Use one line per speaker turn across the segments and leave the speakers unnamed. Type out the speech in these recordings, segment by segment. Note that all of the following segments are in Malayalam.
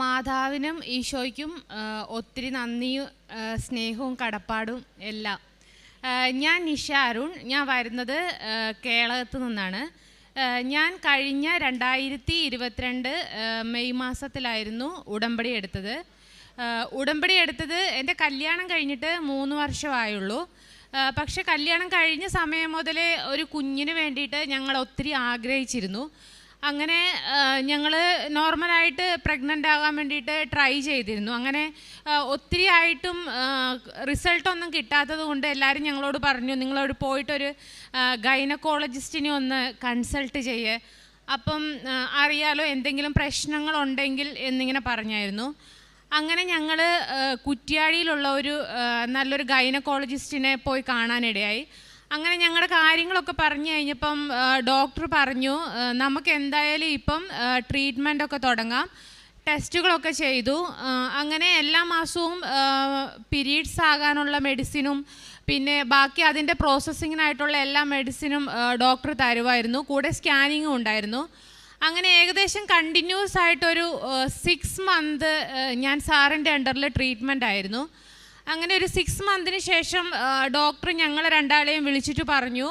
മാതാവിനും ഈശോയ്ക്കും ഒത്തിരി നന്ദിയും സ്നേഹവും കടപ്പാടും എല്ലാം. ഞാൻ നിഷ അരുൺ ഞാൻ വരുന്നത് കേരളത്തിൽ നിന്നാണ്. ഞാൻ കഴിഞ്ഞ രണ്ടായിരത്തി ഇരുപത്തിരണ്ട് മെയ് മാസത്തിലായിരുന്നു ഉടമ്പടി എടുത്തത്. ഉടമ്പടി എടുത്തത് എന്റെ കല്യാണം കഴിഞ്ഞിട്ട് മൂന്ന് വർഷമായുള്ളൂ. പക്ഷെ കല്യാണം കഴിഞ്ഞ സമയം മുതലേ ഒരു കുഞ്ഞിന് വേണ്ടിയിട്ട് ഞങ്ങൾ ഒത്തിരി ആഗ്രഹിച്ചിരുന്നു. അങ്ങനെ ഞങ്ങൾ നോർമലായിട്ട് പ്രഗ്നന്റ് ആകാൻ വേണ്ടിയിട്ട് ട്രൈ ചെയ്തിരുന്നു. അങ്ങനെ ഒത്തിരി ആയിട്ടും റിസൾട്ടൊന്നും കിട്ടാത്തത് കൊണ്ട് എല്ലാവരും ഞങ്ങളോട് പറഞ്ഞു നിങ്ങളോട് പോയിട്ടൊരു ഗൈനക്കോളജിസ്റ്റിനെ ഒന്ന് കൺസൾട്ട് ചെയ്യേ. അപ്പം അറിയാലോ എന്തെങ്കിലും പ്രശ്നങ്ങളുണ്ടെങ്കിൽ എന്നിങ്ങനെ പറഞ്ഞായിരുന്നു. അങ്ങനെ ഞങ്ങൾ കുറ്റ്യാടിയിലുള്ള ഒരു നല്ലൊരു ഗൈനക്കോളജിസ്റ്റിനെ പോയി കാണാനിടയായി. അങ്ങനെ ഞങ്ങളുടെ കാര്യങ്ങളൊക്കെ പറഞ്ഞു കഴിഞ്ഞപ്പം ഡോക്ടർ പറഞ്ഞു നമുക്ക് എന്തായാലും ഇപ്പം ട്രീറ്റ്മെന്റ് ഒക്കെ തുടങ്ങാം. ടെസ്റ്റുകളൊക്കെ ചെയ്തു. അങ്ങനെ എല്ലാ മാസവും പീരീഡ്സ് ആകാനുള്ള മെഡിസിനും പിന്നെ ബാക്കി അതിന്റെ പ്രോസസ്സിങ്ങിനായിട്ടുള്ള എല്ലാ മെഡിസിനും ഡോക്ടർ തരുമായിരുന്നു. കൂടെ സ്കാനിങ്ങും ഉണ്ടായിരുന്നു. അങ്ങനെ ഏകദേശം കണ്ടിന്യൂസ് ആയിട്ടൊരു സിക്സ് മന്ത് ഞാൻ സാറിന്റെ അണ്ടറിൽ ട്രീറ്റ്മെന്റ് ആയിരുന്നു. അങ്ങനെ ഒരു സിക്സ് മന്തിന് ശേഷം ഡോക്ടർ ഞങ്ങളെ രണ്ടാളെയും വിളിച്ചിട്ട് പറഞ്ഞു.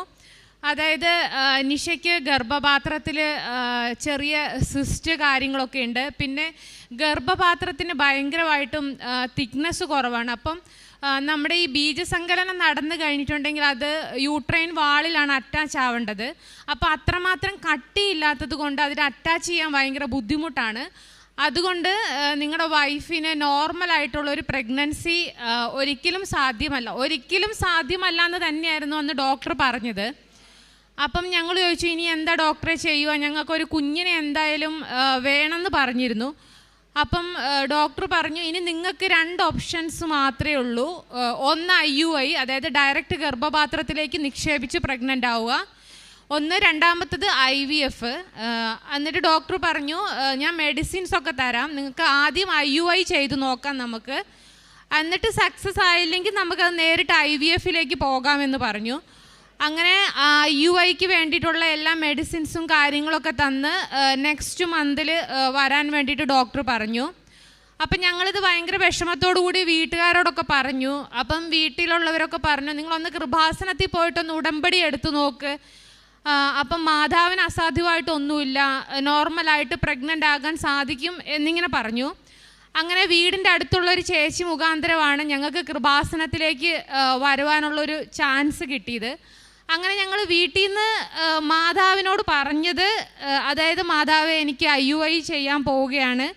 അതായത് നിഷയ്ക്ക് ഗർഭപാത്രത്തിൽ ചെറിയ സിസ്റ്റ് കാര്യങ്ങളൊക്കെ ഉണ്ട്. പിന്നെ ഗർഭപാത്രത്തിന് ഭയങ്കരമായിട്ടും തിക്നെസ് കുറവാണ്. അപ്പം നമ്മുടെ ഈ ബീജസങ്കലനം നടന്നു കഴിഞ്ഞിട്ടുണ്ടെങ്കിൽ അത് യൂട്രൈൻ വാളിലാണ് അറ്റാച്ച് ആവേണ്ടത്. അപ്പോൾ അത്രമാത്രം കട്ടിയില്ലാത്തത് കൊണ്ട് അതിന് അറ്റാച്ച് ചെയ്യാൻ ഭയങ്കര ബുദ്ധിമുട്ടാണ്. അതുകൊണ്ട് നിങ്ങളുടെ വൈഫിന് നോർമൽ ആയിട്ടുള്ള ഒരു പ്രഗ്നൻസി ഒരിക്കലും സാധ്യമല്ല. ഒരിക്കലും സാധ്യമല്ല എന്ന് തന്നെയായിരുന്നു അന്ന് ഡോക്ടർ പറഞ്ഞത്. അപ്പം ഞങ്ങൾ ചോദിച്ചു ഇനി എന്താ ഡോക്ടറെ ചെയ്യുക? ഞങ്ങൾക്കൊരു കുഞ്ഞിനെ എന്തായാലും വേണമെന്ന് പറഞ്ഞിരുന്നു. അപ്പം ഡോക്ടർ പറഞ്ഞു ഇനി നിങ്ങൾക്ക് രണ്ട് ഓപ്ഷൻസ് മാത്രമേ ഉള്ളൂ. ഒന്ന് ഐ യു ഐ അതായത് ഡയറക്റ്റ് ഗർഭപാത്രത്തിലേക്ക് നിക്ഷേപിച്ച് പ്രഗ്നന്റ് ആവുക. ഒന്ന് രണ്ടാമത്തത് ഐ വി എഫ് എന്നിട്ട് ഡോക്ടർ പറഞ്ഞു ഞാൻ മെഡിസിൻസ് ഒക്കെ തരാം. നിങ്ങൾക്ക് ആദ്യം ഐ യു ഐ ചെയ്ത് നോക്കാം നമുക്ക്. എന്നിട്ട് സക്സസ് ആയില്ലെങ്കിൽ നമുക്കത് നേരിട്ട് ഐ വി എഫിലേക്ക് പോകാമെന്ന് പറഞ്ഞു. അങ്ങനെ യു ഐക്ക് വേണ്ടിയിട്ടുള്ള എല്ലാ മെഡിസിൻസും കാര്യങ്ങളൊക്കെ തന്ന് നെക്സ്റ്റ് മന്തിൽ വരാൻ വേണ്ടിയിട്ട് ഡോക്ടർ പറഞ്ഞു. അപ്പം ഞങ്ങളിത് ഭയങ്കര വിഷമത്തോടു കൂടി വീട്ടുകാരോടൊക്കെ പറഞ്ഞു. അപ്പം വീട്ടിലുള്ളവരൊക്കെ പറഞ്ഞു നിങ്ങളൊന്ന് കൃപാസനത്തിൽ പോയിട്ടൊന്ന് ഉടമ്പടി എടുത്തു നോക്ക്. അപ്പം മാതാവിന് അസാധ്യമായിട്ടൊന്നുമില്ല നോർമലായിട്ട് പ്രഗ്നന്റ് ആകാൻ സാധിക്കും എന്നിങ്ങനെ പറഞ്ഞു. അങ്ങനെ വീടിന്റെ അടുത്തുള്ളൊരു ചേച്ചി മുഖാന്തരമാണ് ഞങ്ങൾക്ക് കൃപാസനത്തിലേക്ക് വരുവാനുള്ളൊരു ചാൻസ് കിട്ടിയത്. അങ്ങനെ ഞങ്ങൾ വീട്ടിൽ നിന്ന് മാതാവിനോട് പറഞ്ഞത് അതായത് മാതാവ് എനിക്ക് ഐ യു ഐ ചെയ്യാൻ പോവുകയാണ്.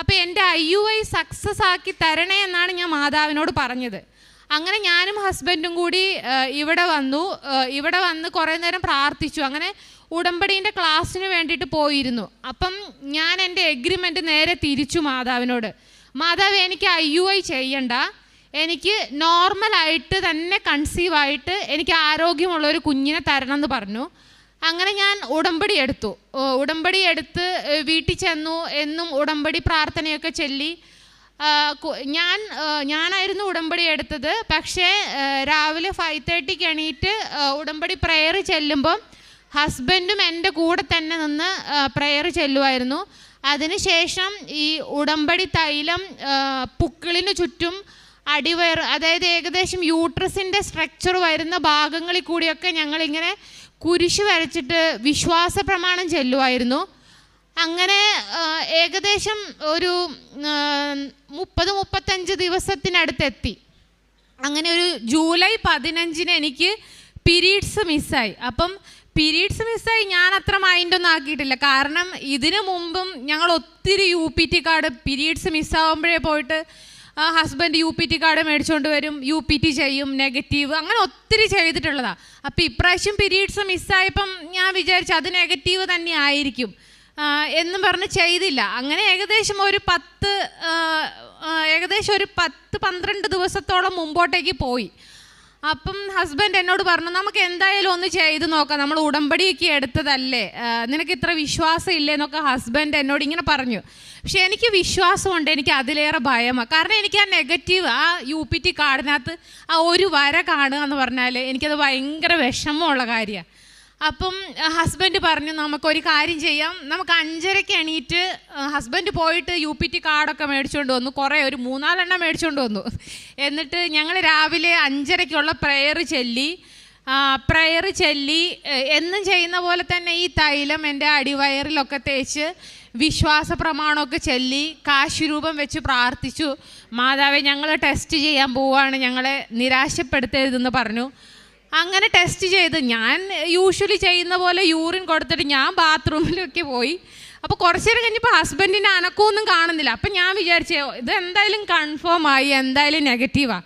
അപ്പോൾ എന്റെ ഐ യു ഐ സക്സസ് ആക്കി തരണേ എന്നാണ് ഞാൻ മാതാവിനോട് പറഞ്ഞത്. അങ്ങനെ ഞാനും ഹസ്ബൻഡും കൂടി ഇവിടെ വന്നു. ഇവിടെ വന്ന് കുറേ നേരം പ്രാർത്ഥിച്ചു. അങ്ങനെ ഉടമ്പടീന്റെ ക്ലാസ്സിന് വേണ്ടിയിട്ട് പോയിരുന്നു. അപ്പം ഞാൻ എന്റെ എഗ്രിമെന്റ് നേരെ തിരിച്ചു മാതാവിനോട്. മാതാവ് എനിക്ക് ഐ യു ഐ ചെയ്യണ്ട. എനിക്ക് നോർമലായിട്ട് തന്നെ കൺസീവ് ആയിട്ട് എനിക്ക് ആരോഗ്യമുള്ള ഒരു കുഞ്ഞിനെ തരണം എന്ന് പറഞ്ഞു. അങ്ങനെ ഞാൻ ഉടമ്പടി എടുത്തു. ഉടമ്പടി എടുത്ത് വീട്ടിൽ ചെന്നു. എന്നും ഉടമ്പടി പ്രാർത്ഥനയൊക്കെ ചൊല്ലി. ഞാൻ ഞാനായിരുന്നു ഉടമ്പടി എടുത്തത്. പക്ഷേ രാവിലെ ഫൈവ് തേർട്ടിക്ക് എണീറ്റ് ഉടമ്പടി പ്രെയർ ചെല്ലുമ്പം ഹസ്ബൻഡും എന്റെ കൂടെ തന്നെ നിന്ന് പ്രെയർ ചെല്ലുമായിരുന്നു അതിനുശേഷം ഈ ഉടമ്പടി തൈലം പുക്കിളിന് ചുറ്റും അടിവയർ അതായത് ഏകദേശം യൂട്രസിന്റെ സ്ട്രക്ചർ വരുന്ന ഭാഗങ്ങളിൽ കൂടിയൊക്കെ ഞങ്ങളിങ്ങനെ കുരിശ് വരച്ചിട്ട് വിശ്വാസ പ്രമാണം ചെല്ലുമായിരുന്നു അങ്ങനെ ഏകദേശം ഒരു മുപ്പത് മുപ്പത്തഞ്ച് ദിവസത്തിനടുത്തെത്തി. അങ്ങനെ ഒരു ജൂലൈ പതിനഞ്ചിന് എനിക്ക് പീരീഡ്സ് മിസ്സായി. അപ്പം പീരീഡ്സ് മിസ്സായി ഞാൻ അത്ര മൈൻഡൊന്നും ആക്കിയിട്ടില്ല. കാരണം ഇതിനു മുമ്പും ഞങ്ങൾ ഒത്തിരി U P T card periods മിസ്സാവുമ്പോഴേ പോയിട്ട് husband U P T card മേടിച്ചുകൊണ്ട് വരും യു പി ടി ചെയ്യും നെഗറ്റീവ് അങ്ങനെ ഒത്തിരി ചെയ്തിട്ടുള്ളതാണ് അപ്പോൾ ഇപ്രാവശ്യം പീരീഡ്സ് മിസ്സായപ്പം ഞാൻ വിചാരിച്ചു അത് നെഗറ്റീവ് തന്നെ ആയിരിക്കും. എന്നും പറഞ്ഞ് ചെയ്തില്ല. അങ്ങനെ ഏകദേശം ഒരു പത്ത് ഏകദേശം ഒരു പത്ത് പന്ത്രണ്ട് ദിവസത്തോളം മുമ്പോട്ടേക്ക് പോയി. അപ്പം ഹസ്ബൻഡ് എന്നോട് പറഞ്ഞു നമുക്ക് എന്തായാലും ഒന്ന് ചെയ്ത് നോക്കാം. നമ്മൾ ഉടമ്പടിയൊക്കെ എടുത്തതല്ലേ? നിനക്ക് ഇത്ര വിശ്വാസം ഇല്ലേ? എന്നൊക്കെ ഹസ്ബൻഡ് എന്നോട് ഇങ്ങനെ പറഞ്ഞു. പക്ഷെ എനിക്ക് വിശ്വാസമുണ്ട്. എനിക്ക് അതിലേറെ ഭയമാണ് കാരണം എനിക്ക് ആ നെഗറ്റീവ് ആ യു പി ടി കാർഡിനകത്ത് ആ ഒരു വര കാണുക എന്ന് പറഞ്ഞാൽ എനിക്കത് ഭയങ്കര വിഷമമുള്ള കാര്യമാണ് അപ്പം ഹസ്ബൻഡ് പറഞ്ഞു നമുക്കൊരു കാര്യം ചെയ്യാം. നമുക്ക് അഞ്ചരയ്ക്ക് എണീറ്റ് ഹസ്ബൻഡ് പോയിട്ട് യു പി ടി കാർഡൊക്കെ മേടിച്ചുകൊണ്ട് വന്നു. കുറേ ഒരു മൂന്നാലെണ്ണം മേടിച്ചുകൊണ്ട് വന്നു. എന്നിട്ട് ഞങ്ങൾ രാവിലെ അഞ്ചരയ്ക്കുള്ള പ്രെയർ ചൊല്ലി. പ്രെയർ ചൊല്ലി എന്നും ചെയ്യുന്ന പോലെ തന്നെ ഈ തൈലം എന്റെ അടിവയറിലൊക്കെ തേച്ച് വിശ്വാസ പ്രമാണമൊക്കെ ചൊല്ലി കാശുരൂപം വെച്ച് പ്രാർത്ഥിച്ചു. മാതാവെ ഞങ്ങൾ ടെസ്റ്റ് ചെയ്യാൻ പോവുകയാണ് ഞങ്ങളെ നിരാശപ്പെടുത്തരുതെന്ന് പറഞ്ഞു. അങ്ങനെ ടെസ്റ്റ് ചെയ്ത് ഞാൻ യൂഷ്വലി ചെയ്യുന്ന പോലെ യൂറിൻ കൊടുത്തിട്ട് ഞാൻ ബാത്റൂമിലൊക്കെ പോയി. അപ്പോൾ കുറച്ച് നേരം കഴിഞ്ഞപ്പോൾ ഹസ്ബൻഡിന്റെ അനക്കമൊന്നും കാണുന്നില്ല. അപ്പം ഞാൻ വിചാരിച്ചേ ഇത് എന്തായാലും കൺഫേം ആയി എന്തായാലും നെഗറ്റീവാണ്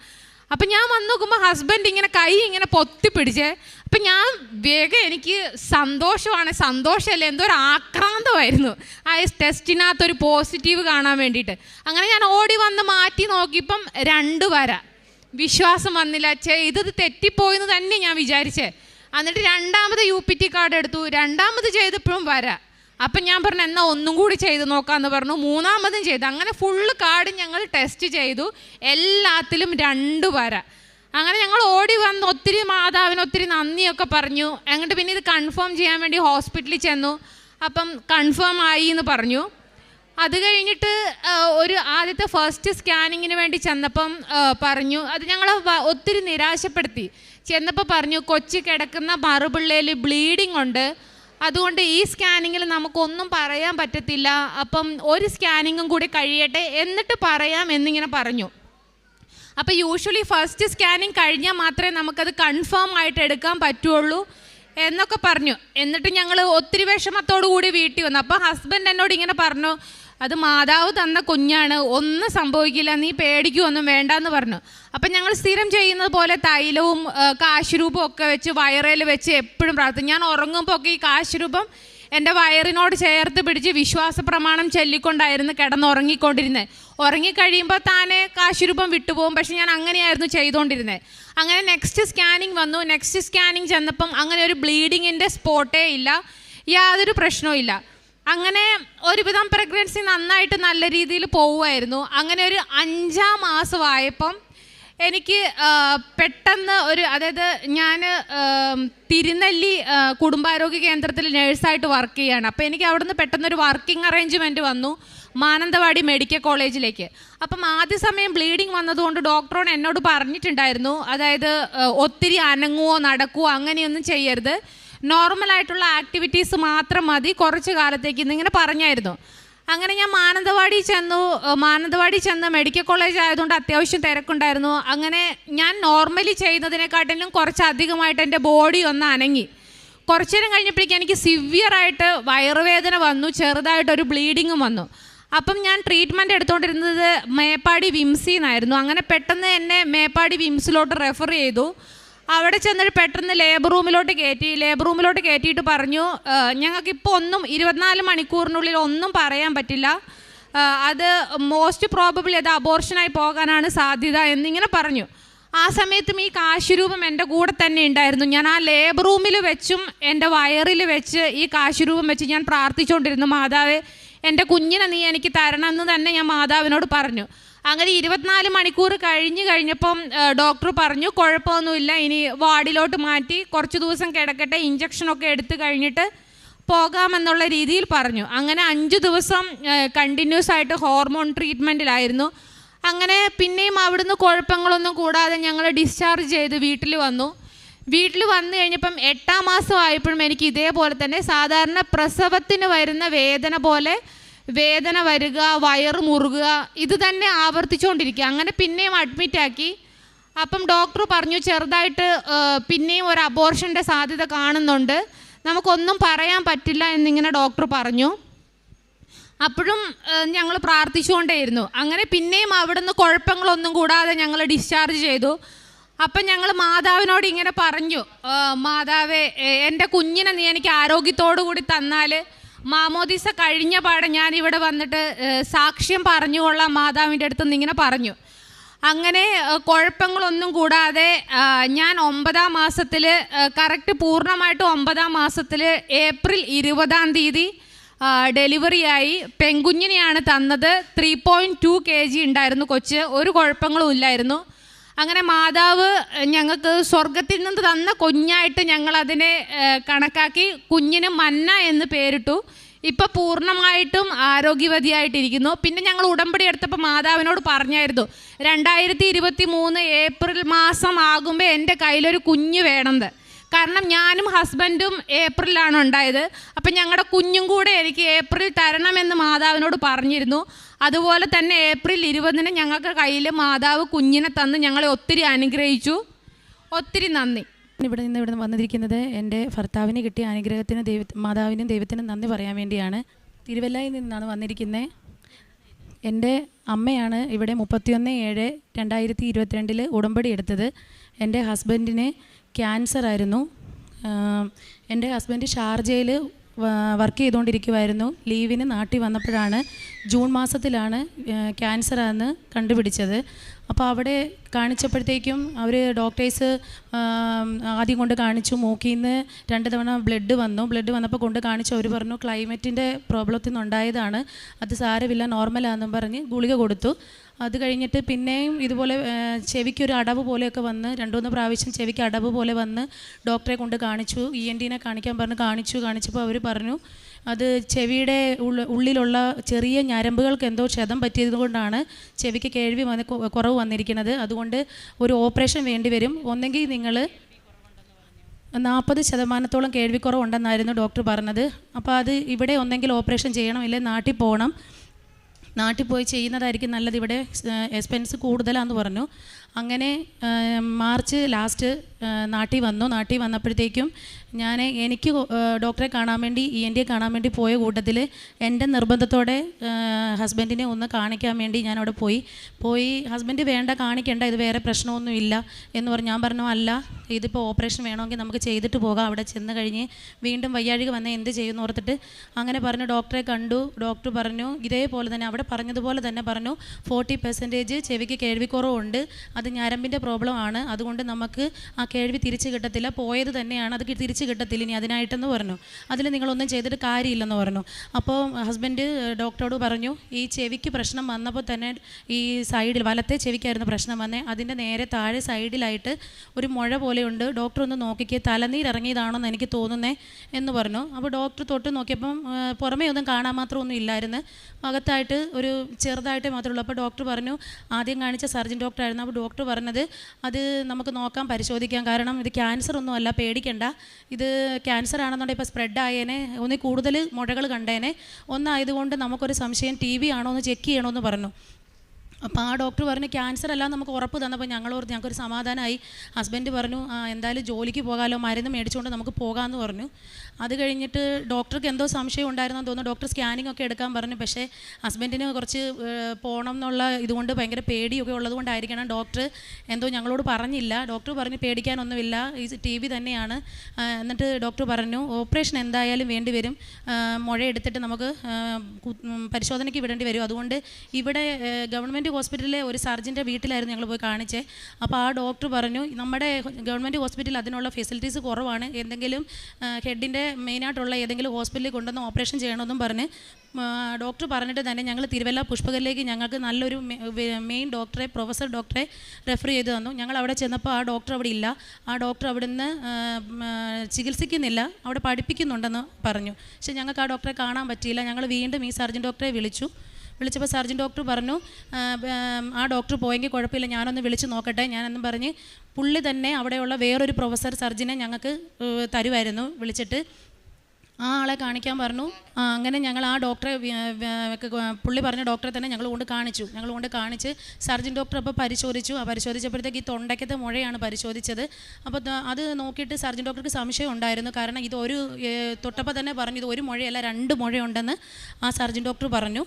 അപ്പം ഞാൻ വന്ന് നോക്കുമ്പോൾ ഹസ്ബൻഡ് ഇങ്ങനെ കൈ ഇങ്ങനെ പൊത്തി പിടിച്ചേ അപ്പം ഞാൻ വേഗം എനിക്ക് സന്തോഷമാണ്. സന്തോഷമല്ല? എന്തോ ഒരു ആക്രാന്തമായിരുന്നു. ആ ടെസ്റ്റിനകത്തൊരു പോസിറ്റീവ് കാണാൻ വേണ്ടിയിട്ട്. അങ്ങനെ ഞാൻ ഓടി വന്ന് മാറ്റി നോക്കിയപ്പം രണ്ട് വര. വിശ്വാസം വന്നില്ല. ചേ ഇത് തെറ്റിപ്പോയെന്ന് തന്നെ ഞാൻ വിചാരിച്ചേ. എന്നിട്ട് രണ്ടാമത് യു പി ടി കാർഡ് എടുത്തു. രണ്ടാമത് ചെയ്തപ്പോഴും വരാം. അപ്പം ഞാൻ പറഞ്ഞു എന്നാൽ ഒന്നും കൂടി ചെയ്ത് നോക്കാമെന്ന് പറഞ്ഞു. മൂന്നാമതും ചെയ്തു. അങ്ങനെ ഫുള്ള് കാർഡ് ഞങ്ങൾ ടെസ്റ്റ് ചെയ്തു. എല്ലാത്തിലും രണ്ട് വര. അങ്ങനെ ഞങ്ങൾ ഓടി വന്ന് ഒത്തിരി മാതാവിന് ഒത്തിരി നന്ദിയൊക്കെ പറഞ്ഞു. എന്നിട്ട് പിന്നെ ഇത് കൺഫേം ചെയ്യാൻ വേണ്ടി ഹോസ്പിറ്റലിൽ ചെന്നു. അപ്പം കൺഫേം ആയി എന്ന് പറഞ്ഞു. അത് കഴിഞ്ഞിട്ട് ഒരു ആദ്യത്തെ ഫസ്റ്റ് സ്കാനിങ്ങിന് വേണ്ടി ചെന്നപ്പം പറഞ്ഞു അത് ഞങ്ങളെ ഒത്തിരി നിരാശപ്പെടുത്തി. ചെന്നപ്പോൾ പറഞ്ഞു കൊച്ചി കിടക്കുന്ന മറുപിള്ളയിൽ ബ്ലീഡിംഗ് ഉണ്ട്. അതുകൊണ്ട് ഈ സ്കാനിങ്ങിൽ നമുക്കൊന്നും പറയാൻ പറ്റത്തില്ല. അപ്പം ഒരു സ്കാനിങ്ങും കൂടി കഴിയട്ടെ എന്നിട്ട് പറയാം എന്നിങ്ങനെ പറഞ്ഞു. അപ്പോൾ യൂഷ്വലി ഫസ്റ്റ് സ്കാനിങ് കഴിഞ്ഞാൽ മാത്രമേ നമുക്കത് കൺഫേം ആയിട്ട് എടുക്കാൻ പറ്റുള്ളൂ എന്നൊക്കെ പറഞ്ഞു. എന്നിട്ട് ഞങ്ങൾ ഒത്തിരി വിഷമത്തോടു കൂടി വീട്ടിൽ വന്നു. അപ്പോൾ ഹസ്ബൻഡ് എന്നോട് ഇങ്ങനെ പറഞ്ഞു അത് മാതാവ് തന്ന കുഞ്ഞാണ് ഒന്നും സംഭവിക്കില്ല നീ പേടിക്കുമൊന്നും വേണ്ടെന്ന് പറഞ്ഞു. അപ്പം ഞങ്ങൾ സ്ഥിരം ചെയ്യുന്നത് പോലെ തൈലവും കാശുരൂപവും ഒക്കെ വെച്ച് വയറേൽ വെച്ച് എപ്പോഴും പ്രാർത്ഥിക്കും. ഞാൻ ഉറങ്ങുമ്പോൾ ഒക്കെ ഈ കാശുരൂപം എന്റെ വയറിനോട് ചേർത്ത് പിടിച്ച് വിശ്വാസ പ്രമാണം ചൊല്ലിക്കൊണ്ടായിരുന്നു കിടന്നുറങ്ങിക്കൊണ്ടിരുന്നത്. ഉറങ്ങിക്കഴിയുമ്പോൾ താനെ കാശുരൂപം വിട്ടുപോകും. പക്ഷെ ഞാൻ അങ്ങനെയായിരുന്നു ചെയ്തുകൊണ്ടിരുന്നത്. അങ്ങനെ നെക്സ്റ്റ് സ്കാനിങ് വന്നു. നെക്സ്റ്റ് സ്കാനിങ് ചെന്നപ്പം അങ്ങനെ ഒരു ബ്ലീഡിങ്ങിന്റെ സ്പോട്ടേ ഇല്ല. യാതൊരു പ്രശ്നവും ഇല്ല. അങ്ങനെ ഒരുവിധം പ്രഗ്നൻസി നന്നായിട്ട് നല്ല രീതിയിൽ പോവുമായിരുന്നു. അങ്ങനെ ഒരു അഞ്ചാം മാസമായപ്പം എനിക്ക് പെട്ടെന്ന് ഒരു അതായത് ഞാൻ തിരുനെല്ലി കുടുംബാരോഗ്യ കേന്ദ്രത്തിൽ നേഴ്സായിട്ട് വർക്ക് ചെയ്യാണ്. അപ്പോൾ എനിക്ക് അവിടുന്ന് പെട്ടെന്നൊരു വർക്കിംഗ് അറേഞ്ച്മെന്റ് വന്നു മാനന്തവാടി മെഡിക്കൽ കോളേജിലേക്ക് അപ്പം ആദ്യ സമയം ബ്ലീഡിങ് വന്നതുകൊണ്ട് ഡോക്ടറോട് എന്നോട് പറഞ്ഞിട്ടുണ്ടായിരുന്നു അതായത് ഒത്തിരി അനങ്ങുവോ നടക്കുവോ അങ്ങനെയൊന്നും ചെയ്യരുത്. നോർമലായിട്ടുള്ള ആക്ടിവിറ്റീസ് മാത്രം മതി. കുറച്ച് കാലത്തേക്ക് എന്നിങ്ങനെ പറഞ്ഞായിരുന്നു. അങ്ങനെ ഞാൻ മാനന്തവാടി ചെന്നു. മാനന്തവാടി ചെന്ന് മെഡിക്കൽ കോളേജ് ആയതുകൊണ്ട് അത്യാവശ്യം തിരക്കുണ്ടായിരുന്നു. അങ്ങനെ ഞാൻ നോർമലി ചെയ്യുന്നതിനെക്കാട്ടിലും കുറച്ചധികമായിട്ട് എന്റെ ബോഡി ഒന്ന് അനങ്ങി. കുറച്ചു നേരം കഴിഞ്ഞപ്പോഴേക്കും എനിക്ക് സിവിയറായിട്ട് വയറുവേദന വന്നു. ചെറുതായിട്ടൊരു ബ്ലീഡിങ്ങും വന്നു. അപ്പം ഞാൻ ട്രീറ്റ്മെന്റ് എടുത്തുകൊണ്ടിരുന്നത് മേപ്പാടി വിംസിന്നായിരുന്നു അങ്ങനെ പെട്ടെന്ന് എന്നെ മേപ്പാടി വിംസിലോട്ട് റെഫർ ചെയ്തു. അവിടെ ചെന്നിട്ട് പെട്ടെന്ന് ലേബർ റൂമിലോട്ട് കയറ്റി ലേബർ റൂമിലോട്ട് കയറ്റിയിട്ട് പറഞ്ഞു ഞങ്ങൾക്ക് ഇപ്പോൾ ഒന്നും ഇരുപത്തിനാല് മണിക്കൂറിനുള്ളിൽ ഒന്നും പറയാൻ പറ്റില്ല. അത് മോസ്റ്റ് പ്രോബിൾ അത് അബോർഷനായി പോകാനാണ് സാധ്യത എന്നിങ്ങനെ പറഞ്ഞു. ആ സമയത്തും ഈ കാശുരൂപം എന്റെ കൂടെ തന്നെ ഉണ്ടായിരുന്നു. ഞാൻ ആ ലേബർ റൂമിൽ വെച്ചും എന്റെ വയറിൽ വെച്ച് ഈ കാശുരൂപം വെച്ച് ഞാൻ പ്രാർത്ഥിച്ചുകൊണ്ടിരുന്നു മാതാവേ എന്റെ കുഞ്ഞിനെ നീ എനിക്ക് തരണം എന്ന് തന്നെ ഞാൻ മാതാവിനോട് പറഞ്ഞു. അങ്ങനെ ഇരുപത്തിനാല് മണിക്കൂർ കഴിഞ്ഞ് കഴിഞ്ഞപ്പം ഡോക്ടർ പറഞ്ഞു കുഴപ്പമൊന്നുമില്ല ഇനി വാർഡിലോട്ട് മാറ്റി കുറച്ച് ദിവസം കിടക്കട്ടെ ഇഞ്ചക്ഷനൊക്കെ എടുത്തു കഴിഞ്ഞിട്ട് പോകാമെന്നുള്ള രീതിയിൽ പറഞ്ഞു. അങ്ങനെ അഞ്ച് ദിവസം കണ്ടിന്യൂസ് ആയിട്ട് ഹോർമോൺ ട്രീറ്റ്മെന്റിലായിരുന്നു അങ്ങനെ പിന്നെയും അവിടുന്ന് കുഴപ്പങ്ങളൊന്നും കൂടാതെ ഞങ്ങൾ ഡിസ്ചാർജ് ചെയ്ത് വീട്ടിൽ വന്നു. വീട്ടിൽ വന്നു കഴിഞ്ഞപ്പം എട്ടാം മാസം ആയപ്പോഴും എനിക്ക് ഇതേപോലെ തന്നെ സാധാരണ പ്രസവത്തിന് വരുന്ന വേദന പോലെ വേദന വരിക വയറ് മുറുകുക ഇത് തന്നെ ആവർത്തിച്ചുകൊണ്ടിരിക്കുക അങ്ങനെ പിന്നെയും അഡ്മിറ്റാക്കി അപ്പം ഡോക്ടർ പറഞ്ഞു ചെറുതായിട്ട് പിന്നെയും ഒരു അബോർഷന്റെ സാധ്യത കാണുന്നുണ്ട്. നമുക്കൊന്നും പറയാൻ പറ്റില്ല എന്നിങ്ങനെ ഡോക്ടർ പറഞ്ഞു. അപ്പോഴും ഞങ്ങൾ പ്രാർത്ഥിച്ചുകൊണ്ടേയിരുന്നു. അങ്ങനെ പിന്നെയും അവിടുന്ന് കുഴപ്പങ്ങളൊന്നും കൂടാതെ ഞങ്ങൾ ഡിസ്ചാർജ് ചെയ്തു. അപ്പം ഞങ്ങൾ മാതാവിനോട് ഇങ്ങനെ പറഞ്ഞു "ആ, മാതാവേ എന്റെ കുഞ്ഞിനെ നീ എനിക്ക് ആരോഗ്യത്തോടു കൂടി തന്നാൽ മാമോദീസ കഴിഞ്ഞ പാടെ ഞാൻ ഇവിടെ വന്നിട്ട് സാക്ഷ്യം പറഞ്ഞുകൊള്ളാം മാതാവിന്റെ അടുത്ത് നിന്ന് ഇങ്ങനെ പറഞ്ഞു. അങ്ങനെ കുഴപ്പങ്ങളൊന്നും കൂടാതെ ഞാൻ ഒമ്പതാം മാസത്തിൽ കറക്റ്റ് പൂർണമായിട്ട് ഒമ്പതാം മാസത്തിൽ ഏപ്രിൽ ഇരുപതാം തീയതി ഡെലിവറി ഡെലിവറിയായി പെൺകുഞ്ഞിനെയാണ് തന്നത്. Three point two K G ഉണ്ടായിരുന്നു കൊച്ച്. ഒരു കുഴപ്പങ്ങളും ഇല്ലായിരുന്നു. അങ്ങനെ മാതാവ് ഞങ്ങൾക്ക് സ്വർഗത്തിൽ നിന്ന് തന്ന കുഞ്ഞായിട്ട് ഞങ്ങൾ അതിനെ കണക്കാക്കി കുഞ്ഞിന് മന്ന എന്ന് പേരിട്ടു. ഇപ്പം പൂർണമായിട്ടും ആരോഗ്യവതിയായിട്ടിരിക്കുന്നു. പിന്നെ ഞങ്ങൾ ഉടമ്പടി എടുത്തപ്പോൾ മാതാവിനോട് പറഞ്ഞായിരുന്നു രണ്ടായിരത്തി ഇരുപത്തി മൂന്ന് ഏപ്രിൽ മാസം ആകുമ്പോൾ എന്റെ കയ്യിലൊരു കുഞ്ഞ് വേണമെന്ന് കാരണം ഞാനും ഹസ്ബൻഡും ഏപ്രിലാണ് ഉണ്ടായത്. അപ്പം ഞങ്ങളുടെ കുഞ്ഞും കൂടെ എനിക്ക് ഏപ്രിൽ തരണമെന്ന് മാതാവിനോട് പറഞ്ഞിരുന്നു. അതുപോലെ തന്നെ ഏപ്രിൽ ഇരുപതിന് ഞങ്ങൾക്ക് കയ്യിൽ മാതാവ് കുഞ്ഞിനെ തന്ന് ഞങ്ങളെ ഒത്തിരി അനുഗ്രഹിച്ചു. ഒത്തിരി നന്ദി.
ഇവിടെ നിന്ന് ഇവിടെ വന്നിരിക്കുന്നത് എന്റെ ഭർത്താവിന് കിട്ടിയ അനുഗ്രഹത്തിന് ദൈവ മാതാവിനും ദൈവത്തിനും നന്ദി പറയാൻ വേണ്ടിയാണ്. തിരുവല്ലയിൽ നിന്നാണ് വന്നിരിക്കുന്നത്. എന്റെ അമ്മയാണ് ഇവിടെ മുപ്പത്തിയൊന്ന് ഏഴ് രണ്ടായിരത്തി ഇരുപത്തിരണ്ടിൽ ഉടമ്പടി എടുത്തത്. എന്റെ ഹസ്ബൻഡിന് ക്യാൻസർ ആയിരുന്നു എന്റെ ഹസ്ബൻഡ് ഷാർജയിൽ വർക്ക് ചെയ്തുകൊണ്ടിരിക്കുമായിരുന്നു ലീവിന് നാട്ടിൽ വന്നപ്പോഴാണ് ജൂൺ മാസത്തിലാണ് ക്യാൻസർ ആണെന്ന് കണ്ടുപിടിച്ചത്. അപ്പോൾ അവിടെ കാണിച്ചപ്പോഴത്തേക്കും അവർ ഡോക്ടേഴ്സ് ആദ്യം കൊണ്ട് കാണിച്ചു. മൂക്കിൽ നിന്ന് രണ്ട് തവണ ബ്ലഡ് വന്നു. ബ്ലഡ് വന്നപ്പോൾ കൊണ്ട് കാണിച്ചു. അവർ പറഞ്ഞു ക്ലൈമറ്റിന്റെ പ്രോബ്ലത്തിൽ നിന്നുണ്ടായതാണ്. അത് സാരമില്ല നോർമലാണെന്നും പറഞ്ഞ് ഗുളിക കൊടുത്തു. അത് കഴിഞ്ഞിട്ട് പിന്നെയും ഇതുപോലെ ചെവിക്ക് ഒരു അടവ് പോലെയൊക്കെ വന്ന് രണ്ടുമൂന്ന് പ്രാവശ്യം ചെവിക്ക് അടവ് പോലെ വന്ന് ഡോക്ടറെ കൊണ്ട് കാണിച്ചു. ഇ എൻ ടിനെ കാണിക്കാൻ പറഞ്ഞു. കാണിച്ചു കാണിച്ചപ്പോൾ അവർ പറഞ്ഞു അത് ചെവിയുടെ ഉള്ളിലുള്ള ചെറിയ ഞരമ്പുകൾക്ക് എന്തോ ക്ഷതം പറ്റിയതുകൊണ്ടാണ് ചെവിക്ക് കേൾവി വന്ന് കുറവ് വന്നിരിക്കുന്നത്. അതുകൊണ്ട് ഒരു ഓപ്പറേഷൻ വേണ്ടി വരും. ഒന്നെങ്കിൽ നിങ്ങൾ നാൽപ്പത് ശതമാനത്തോളം കേൾവിക്കുറവുണ്ടെന്നായിരുന്നു ഡോക്ടർ പറഞ്ഞത്. അപ്പോൾ അത് ഇവിടെ ഒന്നെങ്കിൽ ഓപ്പറേഷൻ ചെയ്യണം ഇല്ലെങ്കിൽ നാട്ടിൽ പോകണം നാട്ടിൽ പോയി ചെയ്യുന്നതായിരിക്കും നല്ലത്. ഇവിടെ എക്സ്പെൻസ് കൂടുതലാന്ന് പറഞ്ഞു. അങ്ങനെ മാർച്ച് ലാസ്റ്റ് നാട്ടിൽ വന്നു. നാട്ടിൽ വന്നപ്പോഴത്തേക്കും ഞാൻ എനിക്ക് ഡോക്ടറെ കാണാൻ വേണ്ടി ഇ എൻ ഡിയെ കാണാൻ വേണ്ടി പോയ കൂട്ടത്തിൽ എന്റെ നിർബന്ധത്തോടെ ഹസ്ബൻഡിനെ ഒന്ന് കാണിക്കാൻ വേണ്ടി ഞാൻ അവിടെ പോയി. പോയി ഹസ്ബൻഡ് വേണ്ട കാണിക്കേണ്ട ഇത് വേറെ പ്രശ്നമൊന്നും ഇല്ല എന്ന് പറഞ്ഞു ഞാൻ പറഞ്ഞു അല്ല ഇതിപ്പോൾ ഓപ്പറേഷൻ വേണമെങ്കിൽ നമുക്ക് ചെയ്തിട്ട് പോകാം. അവിടെ ചെന്ന് കഴിഞ്ഞ് വീണ്ടും വയ്യാഴിക വന്ന് എന്ത് ചെയ്യുമെന്ന് ഓർത്തിട്ട് അങ്ങനെ പറഞ്ഞു ഡോക്ടറെ കണ്ടു. ഡോക്ടർ പറഞ്ഞു ഇതേപോലെ തന്നെ അവിടെ പറഞ്ഞതുപോലെ തന്നെ പറഞ്ഞു. ഫോർട്ടി പെർസെന്റേജ് ചെവിക്ക് കേൾവിക്കുറവുണ്ട്. അത് ഞരമ്പിന്റെ പ്രോബ്ലം ആണ്. അതുകൊണ്ട് നമുക്ക് ആ കേൾവി തിരിച്ച് കിട്ടത്തില്ല. പോയത് തന്നെയാണ് അത് തിരിച്ച് കിട്ടത്തില്ല ഇനി അതിനായിട്ടെന്ന് പറഞ്ഞു. അതിൽ നിങ്ങളൊന്നും ചെയ്തിട്ട് കാര്യമില്ലെന്ന് പറഞ്ഞു. അപ്പോൾ ഹസ്ബൻഡ് ഡോക്ടറോട് പറഞ്ഞു ഈ ചെവിക്ക് പ്രശ്നം വന്നപ്പോൾ തന്നെ ഈ സൈഡിൽ വലത്തെ ചെവിക്കായിരുന്നു പ്രശ്നം വന്നേ. അതിന്റെ നേരെ താഴെ സൈഡിലായിട്ട് ഒരു മുഴ പോലെയുണ്ട്. ഡോക്ടർ ഒന്ന് നോക്കിക്കേ തലനീർ ഇറങ്ങിയതാണെന്ന് എനിക്ക് തോന്നുന്നേ എന്ന് പറഞ്ഞു. അപ്പോൾ ഡോക്ടർ തൊട്ട് നോക്കിയപ്പം പുറമേ ഒന്നും കാണാൻ മാത്രമൊന്നും ഇല്ലായിരുന്നു. അകത്തായിട്ട് ഒരു ചെറുതായിട്ടേ മാത്രമേ ഉള്ളൂ. അപ്പോൾ ഡോക്ടർ പറഞ്ഞു ആദ്യം കാണിച്ച സർജൻ ഡോക്ടറായിരുന്നു അപ്പോൾ അപ്പോൾ ഡോക്ടർ പറഞ്ഞത് അത് നമുക്ക് നോക്കാം പരിശോധിക്കാം. കാരണം ഇത് ക്യാൻസർ ഒന്നും അല്ല പേടിക്കണ്ട. ഇത് ക്യാൻസർ ആണെന്നുണ്ടെങ്കിൽ ഇപ്പോൾ സ്പ്രെഡ് ആയേനെ ഒന്നിൽ കൂടുതൽ മുഴകൾ കണ്ടേനെ. ഒന്നായതുകൊണ്ട് നമുക്കൊരു സംശയം ടി ബി ആണോ എന്ന് ചെക്ക് ചെയ്യണമെന്ന് പറഞ്ഞു. അപ്പോൾ ആ ഡോക്ടർ പറഞ്ഞു ക്യാൻസർ അല്ല നമുക്ക് ഉറപ്പ് തന്നപ്പോൾ ഞങ്ങൾ ഓർത്ത് ഞങ്ങൾക്കൊരു സമാധാനമായി ഹസ്ബൻഡ് പറഞ്ഞു എന്തായാലും ജോലിക്ക് പോകാമല്ലോ മരുന്ന് മേടിച്ചുകൊണ്ട് നമുക്ക് പോകാമെന്ന് പറഞ്ഞു. അത് കഴിഞ്ഞിട്ട് ഡോക്ടർക്ക് എന്തോ സംശയം ഉണ്ടായിരുന്നെന്ന് തോന്നുന്നു. ഡോക്ടർ സ്കാനിംഗ് ഒക്കെ എടുക്കാൻ പറഞ്ഞു. പക്ഷേ ഹസ്ബൻഡിന് കുറച്ച് പോകണം എന്നുള്ള ഇതുകൊണ്ട് ഭയങ്കര പേടിയൊക്കെ ഉള്ളതുകൊണ്ടായിരിക്കണം ഡോക്ടർ. എന്തോ ഞങ്ങളോട് പറഞ്ഞില്ല. ഡോക്ടർ പറഞ്ഞു പേടിക്കാനൊന്നുമില്ല. ഈ ടി വി തന്നെയാണ്. എന്നിട്ട് ഡോക്ടർ പറഞ്ഞു ഓപ്പറേഷൻ എന്തായാലും വേണ്ടി വരും. എടുത്തിട്ട് നമുക്ക് പരിശോധനയ്ക്ക് വിടേണ്ടി വരും. അതുകൊണ്ട് ഇവിടെ ഗവൺമെന്റ് ഹോസ്പിറ്റലിലെ ഒരു സർജന്റെ വീട്ടിലായിരുന്നു ഞങ്ങൾ പോയി കാണിച്ചത് അപ്പോൾ ആ ഡോക്ടർ പറഞ്ഞു നമ്മുടെ ഗവൺമെന്റ് ഹോസ്പിറ്റലിൽ അതിനുള്ള ഫെസിലിറ്റീസ് കുറവാണ്. എന്തെങ്കിലും ഹെഡിന്റെ മെയിനായിട്ടുള്ള ഏതെങ്കിലും ഹോസ്പിറ്റലിൽ കൊണ്ടുവന്ന് ഓപ്പറേഷൻ ചെയ്യണമെന്നും പറഞ്ഞ് ഡോക്ടർ പറഞ്ഞിട്ട് തന്നെ ഞങ്ങൾ തിരുവല്ല പുഷ്പകലിലേക്ക് ഞങ്ങൾക്ക് നല്ലൊരു മെയിൻ ഡോക്ടറെ പ്രൊഫസർ ഡോക്ടറെ റെഫർ ചെയ്ത് തന്നു. ഞങ്ങൾ അവിടെ ചെന്നപ്പോൾ ആ ഡോക്ടർ അവിടെ ഇല്ല. ആ ഡോക്ടർ അവിടുന്ന് ചികിത്സിക്കുന്നില്ല. അവിടെ പഠിപ്പിക്കുന്നുണ്ടെന്ന് പറഞ്ഞു. പക്ഷേ ഞങ്ങൾക്ക് ആ ഡോക്ടറെ കാണാൻ പറ്റിയില്ല. ഞങ്ങൾ വീണ്ടും ഈ സർജൻ ഡോക്ടറെ വിളിച്ചു. വിളിച്ചപ്പോൾ സർജൻ ഡോക്ടർ പറഞ്ഞു ആ, ഡോക്ടർ പോയെങ്കിൽ കുഴപ്പമില്ല ഞാനൊന്ന് വിളിച്ച് നോക്കട്ടെ. ഞാനെന്നും പറഞ്ഞ് പുള്ളി തന്നെ അവിടെയുള്ള വേറൊരു പ്രൊഫസർ സർജനെ ഞങ്ങൾക്ക് തരുമായിരുന്നു വിളിച്ചിട്ട്. ആ ആളെ കാണിക്കാൻ പറഞ്ഞു. അങ്ങനെ ഞങ്ങൾ ആ ഡോക്ടറെ പുള്ളി പറഞ്ഞ ഡോക്ടറെ തന്നെ ഞങ്ങൾ കൊണ്ട് കാണിച്ചു. ഞങ്ങൾ കൊണ്ട് കാണിച്ച് സർജൻ ഡോക്ടർ അപ്പോൾ പരിശോധിച്ചു. ആ പരിശോധിച്ചപ്പോഴത്തേക്ക് ഈ തൊണ്ടയ്ക്കത്തെ മുഴയാണ് പരിശോധിച്ചത്. അപ്പോൾ അത് നോക്കിയിട്ട് സർജൻ ഡോക്ടർക്ക് സംശയം ഉണ്ടായിരുന്നു. കാരണം ഇത് ഒരു തൊട്ടപ്പോൾ തന്നെ പറഞ്ഞു ഇത് ഒരു മുഴയല്ല രണ്ട് മുഴയുണ്ടെന്ന്. ആ സർജൻ ഡോക്ടർ പറഞ്ഞു.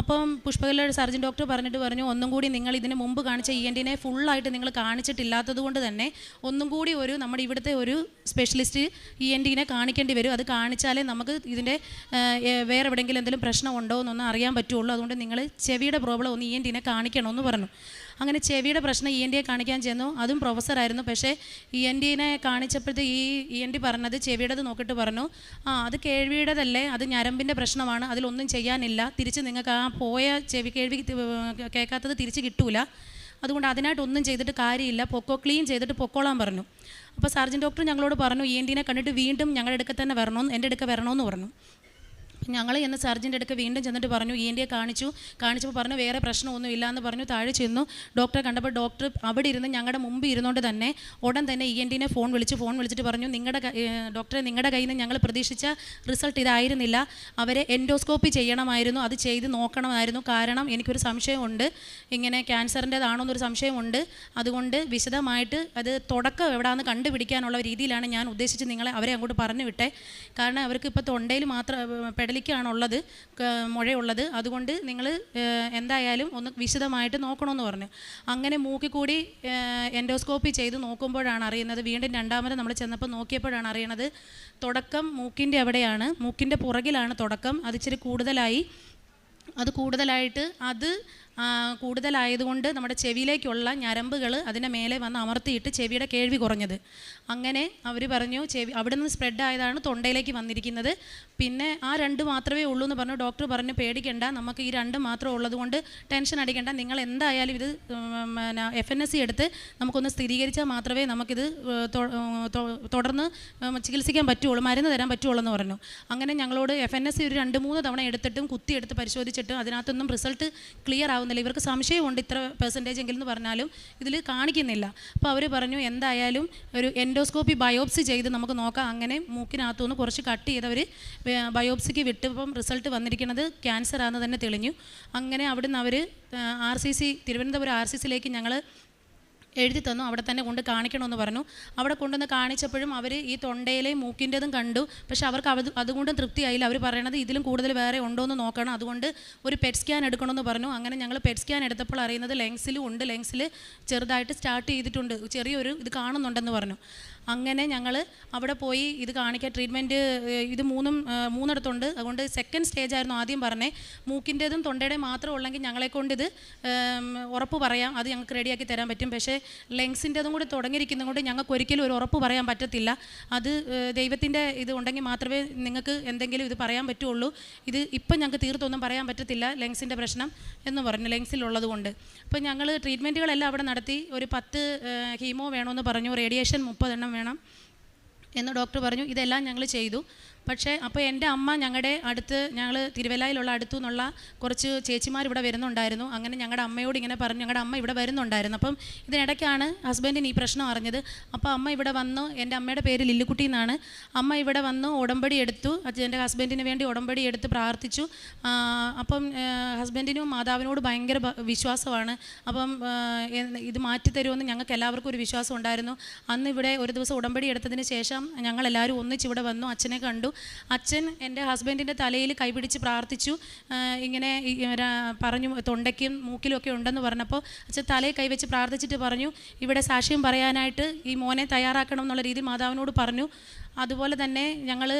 അപ്പം പുഷ്പകലയുടെ സർജൻ ഡോക്ടർ പറഞ്ഞിട്ട് പറഞ്ഞു ഒന്നും കൂടി നിങ്ങൾ ഇതിന് മുമ്പ് കാണിച്ച ഇ എൻ ടിനെ ഫുള്ളായിട്ട് നിങ്ങൾ കാണിച്ചിട്ടില്ലാത്തത് കൊണ്ട് തന്നെ ഒന്നും കൂടി ഒരു നമ്മുടെ ഇവിടുത്തെ ഒരു സ്പെഷ്യലിസ്റ്റ് ഇ എൻ ടിനെ കാണിക്കേണ്ടി വരും. അത് കാണിച്ചാലേ നമുക്ക് ഇതിന്റെ വേറെ എവിടെയെങ്കിലും എന്തെങ്കിലും പ്രശ്നം പ്രശ്നമുണ്ടോ എന്നൊന്നും അറിയാൻ പറ്റുള്ളൂ. അതുകൊണ്ട് നിങ്ങൾ ചെവിയുടെ പ്രോബ്ലം ഒന്ന് ഇ എൻ ടിനെ കാണിക്കണമെന്ന് പറഞ്ഞു. അങ്ങനെ ചെവിയുടെ പ്രശ്നം ഇ എൻ ഡിയെ കാണിക്കാൻ ചെന്നു. അതും പ്രൊഫസറായിരുന്നു പക്ഷേ ഇ എൻ ഡിനെ കാണിച്ചപ്പോഴത്തെ ഈ ഇ എൻ ഡി പറഞ്ഞത് ചെവിയുടേത് നോക്കിയിട്ട് പറഞ്ഞു. ആ അത് കേൾവിയുടേതല്ലേ? അത് ഞരമ്പിന്റെ പ്രശ്നമാണ്. അതിലൊന്നും ചെയ്യാനില്ല. തിരിച്ച് നിങ്ങൾക്ക് ആ പോയ ചെവി കേൾവി കേൾക്കാത്തത് തിരിച്ച് കിട്ടൂല. അതുകൊണ്ട് അതിനായിട്ടൊന്നും ചെയ്തിട്ട് കാര്യമില്ല. പൊക്കോ ക്ലീൻ ചെയ്തിട്ട് പൊക്കോളാൻ പറഞ്ഞു. അപ്പോൾ സർജൻ ഡോക്ടർ ഞങ്ങളോട് പറഞ്ഞു ഇ എൻ ഡിനെ കണ്ടിട്ട് വീണ്ടും ഞങ്ങളുടെ അടുക്ക തന്നെ വരണമെന്ന് എന്റെ അടുക്ക വരണമെന്ന് പറഞ്ഞു. ഞങ്ങൾ ചെന്ന് സർജന്റെ അടുക്ക് വീണ്ടും ചെന്നിട്ട് പറഞ്ഞു ഇ എൻ ഡിയെ കാണിച്ചു. കാണിച്ചപ്പോൾ പറഞ്ഞു വേറെ പ്രശ്നമൊന്നും ഇല്ല എന്ന് പറഞ്ഞു താഴെ ചെന്നു. ഡോക്ടറെ കണ്ടപ്പോൾ ഡോക്ടർ അവിടെ ഇരുന്ന് ഞങ്ങളുടെ മുമ്പ് ഇരുന്നുകൊണ്ട് തന്നെ ഉടൻ തന്നെ ഇ എൻ ഡിനെ ഫോൺ വിളിച്ച് ഫോൺ വിളിച്ചിട്ട് പറഞ്ഞു നിങ്ങളുടെ ഡോക്ടറെ നിങ്ങളുടെ കയ്യിൽ നിന്ന് ഞങ്ങൾ പ്രതീക്ഷിച്ച റിസൾട്ട് ഇതായിരുന്നില്ല. അവരെ എൻഡോസ്കോപ്പി ചെയ്യണമായിരുന്നു. അത് ചെയ്ത് നോക്കണമായിരുന്നു. കാരണം എനിക്കൊരു സംശയമുണ്ട്. ഇങ്ങനെ ക്യാൻസറിന്റെതാണോ എന്നൊരു സംശയമുണ്ട്. അതുകൊണ്ട് വിശദമായിട്ട് അത് തുടക്കം എവിടെയാണെന്ന് കണ്ടുപിടിക്കാനുള്ള രീതിയിലാണ് ഞാൻ ഉദ്ദേശിച്ച് നിങ്ങളെ അവരെ അങ്ങോട്ട് പറഞ്ഞു വിട്ടെ. കാരണം അവർക്ക് ഇപ്പോൾ തൊണ്ടയിൽ മാത്രം പെടലിക്കാണുള്ളത് ക- മുഴയുള്ളത്. അതുകൊണ്ട് നിങ്ങൾ എന്തായാലും ഒന്ന് വിശദമായിട്ട് നോക്കണമെന്ന് പറഞ്ഞു. അങ്ങനെ മൂക്കിക്കൂടി എൻഡോസ്കോപ്പി ചെയ്ത് നോക്കുമ്പോഴാണ് അറിയുന്നത്. വീണ്ടും രണ്ടാമത് നമ്മൾ ചെന്നപ്പോൾ നോക്കിയപ്പോഴാണ് അറിയണത്. തുടക്കം മൂക്കിന്റെ എവിടെയാണ് മൂക്കിന്റെ പുറകിലാണ് തുടക്കം. അതിച്ചിരി കൂടുതലായി. അത് കൂടുതലായിട്ട് അത് കൂടുതലായതുകൊണ്ട് നമ്മുടെ ചെവിയിലേക്കുള്ള ഞരമ്പുകൾ അതിന്റെ മേലെ വന്ന് അമർത്തിയിട്ട് ചെവിയുടെ കേൾവി കുറഞ്ഞത്. അങ്ങനെ അവർ പറഞ്ഞു ചെവി അവിടെ നിന്ന് സ്പ്രെഡ് ആയതാണ് തൊണ്ടയിലേക്ക് വന്നിരിക്കുന്നത്. പിന്നെ ആ രണ്ട് മാത്രമേ ഉള്ളൂ എന്ന് പറഞ്ഞു ഡോക്ടർ പറഞ്ഞു പേടിക്കേണ്ട നമുക്ക് ഈ രണ്ട് മാത്രം ഉള്ളതുകൊണ്ട് ടെൻഷൻ അടിക്കേണ്ട. നിങ്ങൾ എന്തായാലും ഇത് എഫ് എൻ എസ് സി എടുത്ത് നമുക്കൊന്ന് സ്ഥിരീകരിച്ചാൽ മാത്രമേ നമുക്കിത് തുടർന്ന് ചികിത്സിക്കാൻ പറ്റുള്ളൂ മരുന്ന് തരാൻ പറ്റുള്ളൂ എന്ന് പറഞ്ഞു. അങ്ങനെ ഞങ്ങളോട് എഫ് എൻ എസ് സി ഒരു രണ്ട് മൂന്ന് തവണ എടുത്തിട്ടും കുത്തിയെടുത്ത് പരിശോധിച്ചിട്ടും അതിനകത്തൊന്നും റിസൾട്ട് ക്ലിയർ ആവുന്നില്ല ഇവർക്ക് സംശയമുണ്ട് ഇത്ര പെർസെന്റേജ് എങ്കിലും എന്ന് പറഞ്ഞാലും ഇതിൽ കാണിക്കുന്നില്ല. അപ്പോൾ അവർ പറഞ്ഞു എന്തായാലും ഒരു എൻഡോസ്കോപ്പി ബയോപ്സി ചെയ്ത് നമുക്ക് നോക്കാം. അങ്ങനെ മൂക്കിനകത്തുനിന്ന് കുറച്ച് കട്ട് ചെയ്തവർ ബയോപ്സിക്ക് വിട്ടപ്പം റിസൾട്ട് വന്നിരിക്കുന്നത് ക്യാൻസർ ആണെന്ന് തന്നെ തെളിഞ്ഞു. അങ്ങനെ അവിടുന്ന് അവർ R C C Thiruvananthapuram R C സിയിലേക്ക് ഞങ്ങൾ എഴുതി തന്നു. അവിടെ തന്നെ കൊണ്ട് കാണിക്കണമെന്ന് പറഞ്ഞു. അവിടെ കൊണ്ടുവന്ന് കാണിച്ചപ്പോഴും അവർ ഈ തൊണ്ടയിലെയും മൂക്കിന്റെതും കണ്ടു. പക്ഷെ അവർക്ക് അത് അതുകൊണ്ടും തൃപ്തിയായില്ല. അവർ പറയണത് ഇതിലും കൂടുതൽ വേറെ ഉണ്ടോ എന്ന് നോക്കണം. അതുകൊണ്ട് ഒരു പെറ്റ് സ്കാൻ എടുക്കണമെന്ന് പറഞ്ഞു. അങ്ങനെ ഞങ്ങൾ പെറ്റ് സ്കാൻ എടുത്തപ്പോൾ അറിയുന്നത് ലെങ്സിലും ഉണ്ട്. ലെങ്സിൽ ചെറുതായിട്ട് സ്റ്റാർട്ട് ചെയ്തിട്ടുണ്ട്. ചെറിയൊരു ഇത് കാണുന്നുണ്ടെന്ന് പറഞ്ഞു. അങ്ങനെ ഞങ്ങൾ അവിടെ പോയി ഇത് കാണിക്കാൻ ട്രീറ്റ്മെന്റ് ഇത് മൂന്നും മൂന്നിടത്തുണ്ട്. അതുകൊണ്ട് സെക്കൻഡ് സ്റ്റേജ് ആയിരുന്നു ആദ്യം പറഞ്ഞേ. മൂക്കിന്റെതും തൊണ്ടയുടെയും മാത്രം ഉള്ളെങ്കിൽ ഞങ്ങളെക്കൊണ്ട് ഇത് ഉറപ്പ് പറയാം. അത് ഞങ്ങൾക്ക് റെഡിയാക്കി തരാൻ പറ്റും. പക്ഷേ ലെങ്സിന്റെതും കൂടി തുടങ്ങിയിരിക്കുന്നത് കൊണ്ട് ഞങ്ങൾക്ക് ഒരിക്കലും ഒരു ഉറപ്പ് പറയാൻ പറ്റത്തില്ല. അത് ദൈവത്തിന്റെ ഇത് ഉണ്ടെങ്കിൽ മാത്രമേ നിങ്ങൾക്ക് എന്തെങ്കിലും ഇത് പറയാൻ പറ്റുള്ളൂ. ഇത് ഇപ്പം ഞങ്ങൾക്ക് തീർത്തൊന്നും പറയാൻ പറ്റത്തില്ല ലെങ്സിന്റെ പ്രശ്നം എന്ന് പറഞ്ഞു ലെങ്സിലുള്ളത് കൊണ്ട് അപ്പോൾ ഞങ്ങൾ ട്രീറ്റ്മെന്റുകളെല്ലാം അവിടെ നടത്തി. ഒരു പത്ത് ഹീമോ വേണമെന്ന് പറഞ്ഞു. റേഡിയേഷൻ മുപ്പതെണ്ണം വേണം എന്ന് ഡോക്ടർ പറഞ്ഞു. ഇതെല്ലാം ഞങ്ങൾ ചെയ്തു. പക്ഷേ അപ്പോൾ എന്റെ അമ്മ ഞങ്ങളുടെ അടുത്ത് ഞങ്ങൾ തിരുവല്ലയിലുള്ള അടുത്തു നിന്നുള്ള കുറച്ച് ചേച്ചിമാർ ഇവിടെ വരുന്നുണ്ടായിരുന്നു. അങ്ങനെ ഞങ്ങളുടെ അമ്മയോട് ഇങ്ങനെ പറഞ്ഞു ഞങ്ങളുടെ അമ്മ ഇവിടെ വരുന്നുണ്ടായിരുന്നു. അപ്പം ഇതിനിടയ്ക്കാണ് ഹസ്ബൻഡിന് ഈ പ്രശ്നം അറിഞ്ഞത്. അപ്പോൾ അമ്മ ഇവിടെ വന്നു എന്റെ അമ്മയുടെ പേര് ലില്ലുക്കുട്ടി എന്നാണ്. അമ്മ ഇവിടെ വന്നു ഉടമ്പടി എടുത്തു. എന്റെ ഹസ്ബൻഡിന് വേണ്ടി ഉടമ്പടി എടുത്ത് പ്രാർത്ഥിച്ചു. അപ്പം ഹസ്ബൻഡിനും മാതാവിനോട് ഭയങ്കര വിശ്വാസമാണ്. അപ്പം ഇത് മാറ്റി തരുമെന്ന് ഞങ്ങൾക്ക് എല്ലാവർക്കും ഒരു വിശ്വാസം ഉണ്ടായിരുന്നു. അന്ന് ഇവിടെ ഒരു ദിവസം ഉടമ്പടി എടുത്തതിന് ശേഷം ഞങ്ങളെല്ലാവരും ഒന്നിച്ചിവിടെ വന്നു അച്ഛനെ കണ്ടു. അച്ഛൻ എന്റെ ഹസ്ബൻഡിന്റെ തലയിൽ കൈപിടിച്ച് പ്രാർത്ഥിച്ചു. ഇങ്ങനെ പറഞ്ഞു തൊണ്ടയ്ക്കും മൂക്കിലും ഒക്കെ ഉണ്ടെന്ന് പറഞ്ഞപ്പോൾ അച്ഛൻ തലയിൽ കൈവച്ച് പ്രാർത്ഥിച്ചിട്ട് പറഞ്ഞു ഇവിടെ സാക്ഷ്യം പറയാനായിട്ട് ഈ മോനെ തയ്യാറാക്കണം എന്നുള്ള രീതി മാതാവിനോട് പറഞ്ഞു. അതുപോലെ തന്നെ ഞങ്ങൾ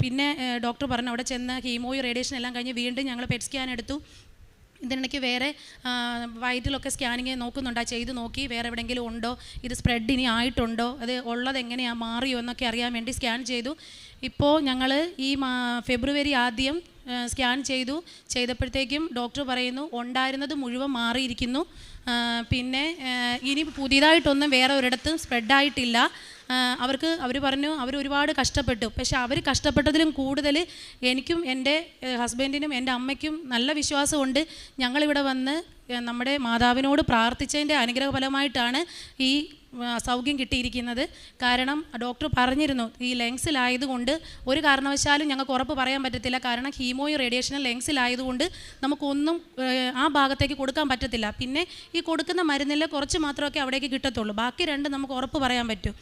പിന്നെ ഡോക്ടർ പറഞ്ഞു അവിടെ ചെന്ന് ഹീമോയും റേഡിയേഷൻ എല്ലാം കഴിഞ്ഞ് വീണ്ടും ഞങ്ങൾ പെറ്റ് സ്കാൻ എടുത്തു. ഇതിനിടയ്ക്ക് വേറെ വയറ്റിലൊക്കെ സ്കാനിങ് നോക്കുന്നുണ്ടോ. ചെയ്ത് നോക്കി വേറെ എവിടെയെങ്കിലും ഉണ്ടോ? ഇത് സ്പ്രെഡ് ഇനി ആയിട്ടുണ്ടോ? അത് ഉള്ളത് എങ്ങനെയാണ് മാറിയോ എന്നൊക്കെ അറിയാൻ വേണ്ടി സ്കാൻ ചെയ്തു. ഇപ്പോൾ ഞങ്ങൾ ഈ ഫെബ്രുവരി ആദ്യം സ്കാൻ ചെയ്തു. ചെയ്തപ്പോഴത്തേക്കും ഡോക്ടർ പറയുന്നു ഉണ്ടായിരുന്നത് മുഴുവൻ മാറിയിരിക്കുന്നു. പിന്നെ ഇനി പുതിയതായിട്ടൊന്നും വേറെ ഒരിടത്തും സ്പ്രെഡായിട്ടില്ല അവർക്ക് അവർ പറഞ്ഞു അവർ ഒരുപാട് കഷ്ടപ്പെട്ടു. പക്ഷെ അവർ കഷ്ടപ്പെട്ടതിലും കൂടുതൽ എനിക്കും എന്റെ ഹസ്ബൻഡിനും എന്റെ അമ്മയ്ക്കും നല്ല വിശ്വാസമുണ്ട്. ഞങ്ങളിവിടെ വന്ന് നമ്മുടെ മാതാവിനോട് പ്രാർത്ഥിച്ചതിന്റെ അനുഗ്രഹഫലമായിട്ടാണ് ഈ സൗഖ്യം കിട്ടിയിരിക്കുന്നത്. കാരണം ഡോക്ടർ പറഞ്ഞിരുന്നു ഈ ലെങ്സിലായതുകൊണ്ട് ഒരു കാരണവശാലും ഞങ്ങൾക്ക് ഉറപ്പ് പറയാൻ പറ്റത്തില്ല. കാരണം ഹീമോയും റേഡിയേഷനും ലെങ്സിലായതുകൊണ്ട് നമുക്കൊന്നും ആ ഭാഗത്തേക്ക് കൊടുക്കാൻ പറ്റത്തില്ല. പിന്നെ ഈ കൊടുക്കുന്ന മരുന്നിൽ കുറച്ച് മാത്രമൊക്കെ അവിടേക്ക് കിട്ടത്തുള്ളൂ. ബാക്കി രണ്ട് നമുക്ക് ഉറപ്പ് പറയാൻ പറ്റും.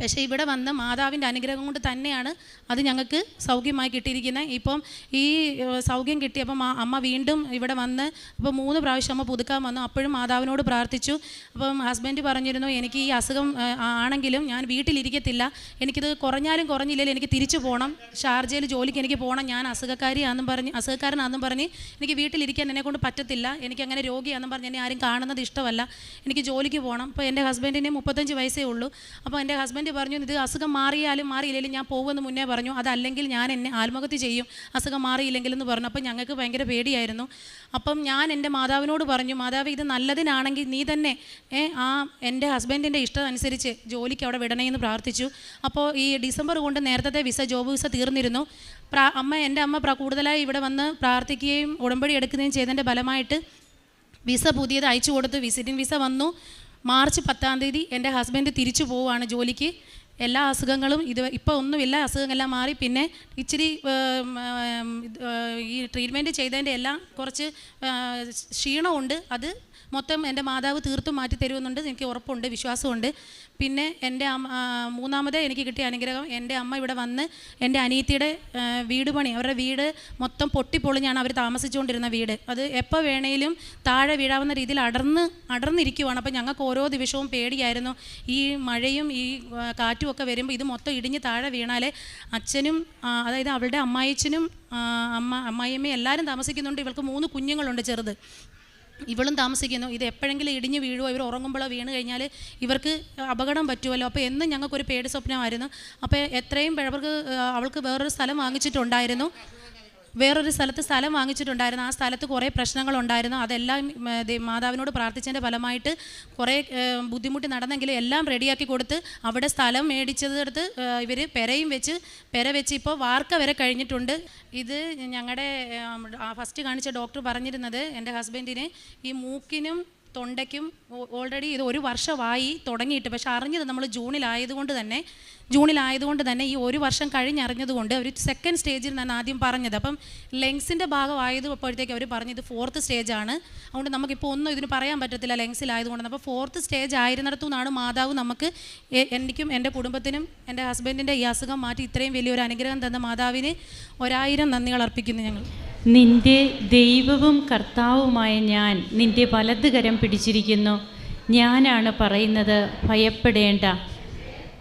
പക്ഷേ ഇവിടെ വന്ന് മാതാവിന്റെ അനുഗ്രഹം കൊണ്ട് തന്നെയാണ് അത് ഞങ്ങൾക്ക് സൗഖ്യമായി കിട്ടിയിരിക്കുന്നത്. ഇപ്പം ഈ സൗഖ്യം കിട്ടിയപ്പം അമ്മ വീണ്ടും ഇവിടെ വന്ന് ഇപ്പോൾ മൂന്ന് പ്രാവശ്യം അമ്മ പുതുക്കാൻ വന്നു. അപ്പോഴും മാതാവിനോട് പ്രാർത്ഥിച്ചു. അപ്പം ഹസ്ബൻഡ് പറഞ്ഞിരുന്നു എനിക്ക് ഈ അസുഖം ആണെങ്കിലും ഞാൻ വീട്ടിലിരിക്കത്തില്ല. എനിക്കിത് കുറഞ്ഞാലും കുറഞ്ഞില്ലേ എനിക്ക് തിരിച്ചു പോകണം ഷാർജയിൽ ജോലിക്ക് എനിക്ക് പോകണം ഞാൻ അസുഖക്കാരിയാണെന്നും പറഞ്ഞ് അസുഖക്കാരനാണെന്നും പറഞ്ഞ് എനിക്ക് വീട്ടിലിരിക്കാൻ എന്നെ കൊണ്ട് പറ്റത്തില്ല. എനിക്ക് അങ്ങനെ രോഗിയാണെന്നും പറഞ്ഞ് എന്നെ ആരും കാണുന്നത് ഇഷ്ടമല്ല. എനിക്ക് ജോലിക്ക് പോകണം അപ്പോൾ എന്റെ ഹസ്ബൻഡിന് മുപ്പത്തഞ്ച് വയസ്സേ ഉള്ളൂ. അപ്പോൾ എന്റെ ഹസ്ബൻഡ് പറഞ്ഞു ഇത് അസുഖം മാറിയാലും മാറിയില്ലെങ്കിലും ഞാൻ പോകുമെന്ന് മുന്നേ പറഞ്ഞു. അതല്ലെങ്കിൽ ഞാൻ എന്നെ ആത്മഹത്യ ചെയ്യും. അസുഖം മാറിയില്ലെങ്കിലെന്ന് പറഞ്ഞു. അപ്പം ഞങ്ങൾക്ക് ഭയങ്കര പേടിയായിരുന്നു. അപ്പം ഞാൻ എന്റെ മാതാവിനോട് പറഞ്ഞു മാതാവ് ഇത് നല്ലതിനാണെങ്കിൽ നീ തന്നെ ആ എന്റെ ഹസ്ബൻഡിന്റെ ഇഷ്ടം അനുസരിച്ച് ജോലിക്ക് അവിടെ വിടണേ എന്ന് പ്രാർത്ഥിച്ചു. അപ്പോൾ ഈ ഡിസംബർ കൊണ്ട് നേരത്തെ വിസ ജോബ് വിസ തീർന്നിരുന്നു. പ്രാ അമ്മ എന്റെ അമ്മ കൂടുതലായി ഇവിടെ വന്ന് പ്രാർത്ഥിക്കുകയും ഉടമ്പടി എടുക്കുകയും ചെയ്തതിന്റെ ഫലമായിട്ട് വിസ പുതിയത് അയച്ചു കൊടുത്തു വിസിറ്റിംഗ് വിസ വന്നു. മാർച്ച് പത്താം തീയതി എന്റെ ഹസ്ബൻഡ് തിരിച്ചു പോവുകയാണ് ജോലിക്ക്. എല്ലാ അസുഖങ്ങളും ഇത് ഇപ്പോൾ ഒന്നും ഒന്നുമില്ല അസുഖങ്ങളെല്ലാം മാറി. പിന്നെ ഇച്ചിരി ഈ ട്രീറ്റ്മെന്റ് ചെയ്തതിന്റെ എല്ലാം കുറച്ച് ക്ഷീണമുണ്ട്. അത് മൊത്തം എന്റെ മാതാവ് തീർത്തും മാറ്റി തരുമെന്നുണ്ട് എനിക്ക് ഉറപ്പുണ്ട് വിശ്വാസമുണ്ട്. പിന്നെ എന്റെ മൂന്നാമത് എനിക്ക് കിട്ടിയ അനുഗ്രഹം എന്റെ അമ്മ ഇവിടെ വന്ന് എന്റെ അനിയത്തിയുടെ വീട് പണി അവരുടെ വീട് മൊത്തം പൊട്ടിപ്പൊളിഞ്ഞാണ് അവർ താമസിച്ചുകൊണ്ടിരുന്ന വീട്. അത് എപ്പോൾ വേണേലും താഴെ വീഴാവുന്ന രീതിയിൽ അടർന്ന് അടർന്നിരിക്കുവാണ്. അപ്പോൾ ഞങ്ങൾക്ക് ഓരോ ദിവസവും പേടിയായിരുന്നു. ഈ മഴയും ഈ കാറ്റും ഒക്കെ വരുമ്പോൾ ഇത് മൊത്തം ഇടിഞ്ഞ് താഴെ വീണാലേ അച്ഛനും അതായത് അവളുടെ അമ്മായിച്ചനും അമ്മ അമ്മായിയമ്മയും എല്ലാവരും താമസിക്കുന്നുണ്ട്. ഇവൾക്ക് മൂന്ന് കുഞ്ഞുങ്ങളുണ്ട് ചെറുത്. ഇവളും താമസിക്കുന്നു. ഇത് എപ്പോഴെങ്കിലും ഇടിഞ്ഞ് വീഴുമോ ഇവർ ഉറങ്ങുമ്പോഴോ? വീണ് കഴിഞ്ഞാൽ ഇവർക്ക് അപകടം പറ്റുമല്ലോ? അപ്പോൾ എന്നും ഞങ്ങൾക്കൊരു പേടി സ്വപ്നമായിരുന്നു. അപ്പോൾ എത്രയും അവർക്ക് അവൾക്ക് വേറൊരു സ്ഥലം വാങ്ങിച്ചിട്ടുണ്ടായിരുന്നു. വേറൊരു സ്ഥലത്ത് സ്ഥലം വാങ്ങിച്ചിട്ടുണ്ടായിരുന്നു. ആ സ്ഥലത്ത് കുറേ പ്രശ്നങ്ങളുണ്ടായിരുന്നു. അതെല്ലാം മാതാവിനോട് പ്രാർത്ഥിച്ചതിന്റെ ഫലമായിട്ട് കുറേ ബുദ്ധിമുട്ടി നടന്നെങ്കിലും എല്ലാം റെഡിയാക്കി കൊടുത്ത് അവിടെ സ്ഥലം മേടിച്ചതെടുത്ത് ഇവർ പെരയും വെച്ച് പെര വെച്ച് ഇപ്പോൾ വാർക്ക വരെ കഴിഞ്ഞിട്ടുണ്ട്. ഇത് ഞങ്ങളുടെ ഫസ്റ്റ് കാണിച്ച ഡോക്ടർ പറഞ്ഞിരുന്നത് എന്റെ ഹസ്ബൻഡിന് ഈ മൂക്കിനും തൊണ്ടയ്ക്കും ഓൾറെഡി ഇത് ഒരു വർഷമായി തുടങ്ങിയിട്ട് പക്ഷെ അറിഞ്ഞത് നമ്മൾ ജൂണിലായതുകൊണ്ട് തന്നെ ജൂണിലായതുകൊണ്ട് തന്നെ ഈ ഒരു വർഷം കഴിഞ്ഞറിഞ്ഞതുകൊണ്ട് ഒരു സെക്കൻഡ് സ്റ്റേജിൽ ഞാൻ ആദ്യം പറഞ്ഞത്. അപ്പം ലെങ്സിന്റെ ഭാഗമായത് അപ്പോഴത്തേക്ക് അവർ പറഞ്ഞത് ഫോർത്ത് സ്റ്റേജാണ് അതുകൊണ്ട് നമുക്കിപ്പോൾ ഒന്നും ഇതിന് പറയാൻ പറ്റത്തില്ല ലെങ്സിലായതുകൊണ്ട് അപ്പോൾ ഫോർത്ത് സ്റ്റേജ് ആയിരുന്നിടത്തു നിന്നാണ് മാതാവ് നമുക്ക് എനിക്കും എന്റെ കുടുംബത്തിനും എന്റെ ഹസ്ബൻഡിന്റെ ഈ അസുഖം മാറ്റി ഇത്രയും വലിയൊരു അനുഗ്രഹം തന്ന മാതാവിന് ഒരായിരം നന്ദികൾ അർപ്പിക്കുന്നു ഞങ്ങൾ.
നിന്റെ ദൈവവും കർത്താവുമായ ഞാൻ നിന്റെ വലതുകരം പിടിച്ചിരിക്കുന്നു. ഞാനാണ് പറയുന്നത് ഭയപ്പെടേണ്ട.